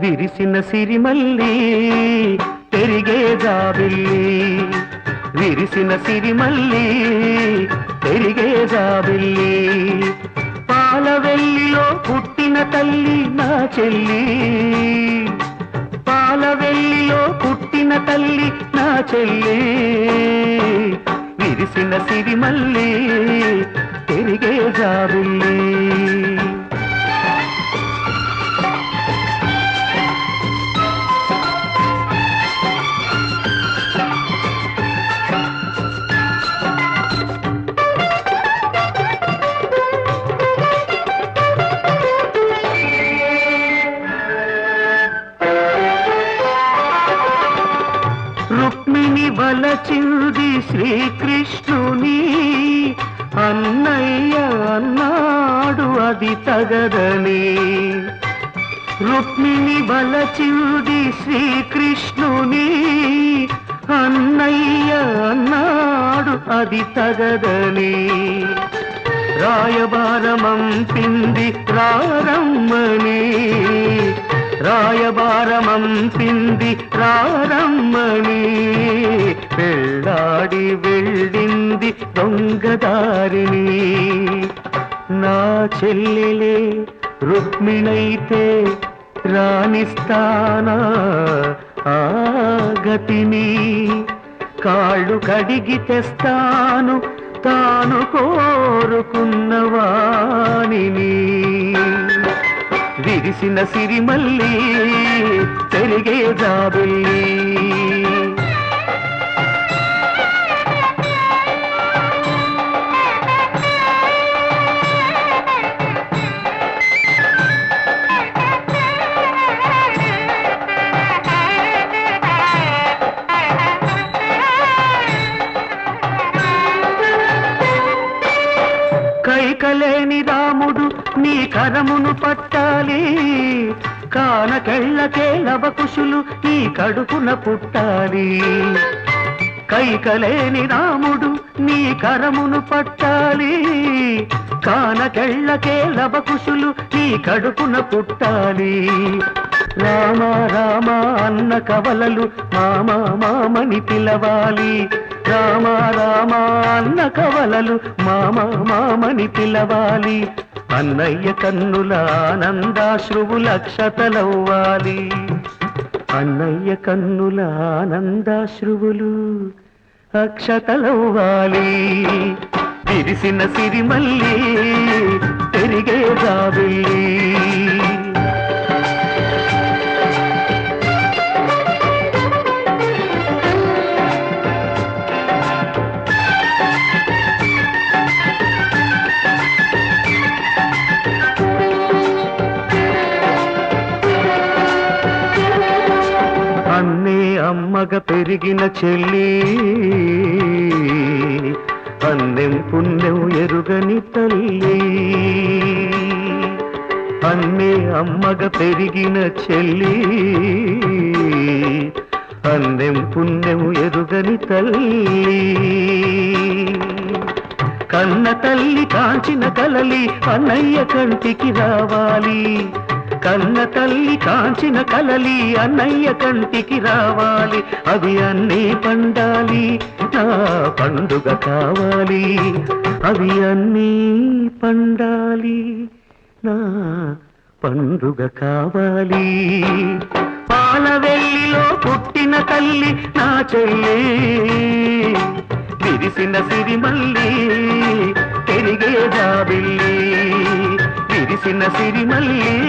విరిసిన సిరిమల్లి పెరిగే జాబిల్లి. విరిసిన సిరిమల్లి పెరిగే జాబిల్లి. పాలవెల్లిలో పుట్టిన తల్లి నా చెల్లి. పాలవెల్లిలో పుట్టిన తల్లి నా చెల్లి. విరిసిన సిరిమల్లి రుక్మిణి వలచింది శ్రీకృష్ణుని. అన్నయ్య అన్నాడు అది తగదని. రుక్మిణి వలచింది శ్రీకృష్ణుని. అన్నయ్య అన్నాడు అది తగదని. రాయబారమంపింది రారమ్మని. రాయబారమంపింది రారమ్మని పెళ్ళాడి వెళ్ళింది దొంగదారిని. నా చెల్లెలే రుక్మిణైతే రాణిస్తానా? ఆ గతిని కాళ్ళు కడిగి తెస్తాను తాను కోరుకున్న వాణిని. విరిసిన సిరిమల్లి పెరిగే జాబిల్లి. కైకలేని రాముడు నీ కరమును పట్టాలి. కానకెళ్ళకే లవకుశులు నీ కడుపున పుట్టాలి. కైకలేని రాముడు నీ కరమును పట్టాలి. కానకెళ్ళకే లవకుశులు నీ కడుపున పుట్టాలి. రామ రామ అన్న కవలలు మామ మామని పిలవాలి. రామ రామ అన్న కవలలు మామ మామని పిలవాలి. అన్నయ్య కన్నుల ఆనందాశ్రువులక్షతలవ్వాలి. అన్నయ్య కన్నుల ఆనందాశ్రువులు అక్షతలవ్వాలి. విరిసిన సిరిమల్లి పెరిగే జాబిల్లి మగ పెరిగిన చెల్లి అన్నెం పుణ్యం ఎరుగని తల్లి. అన్నే అమ్మగ పెరిగిన చెల్లి అన్నెం పుణ్యం ఎరుగని తల్లి. కన్న తల్లి కాంచిన కలలి అన్నయ్య కంటికి రావాలి. కన్న తల్లి కాంచిన కలలి అన్నయ్య కంటికి రావాలి. అవి అన్నీ పండాలి నా పండుగ కావాలి. అవి అన్నీ పండాలి నా పండుగ కావాలి. పాలవెల్లిలో పుట్టిన తల్లి నా చెల్లి. విరిసిన మళ్ళీ పెరిగే జాబిల్లి. విరిసిన సిరిమల్లి మళ్ళీ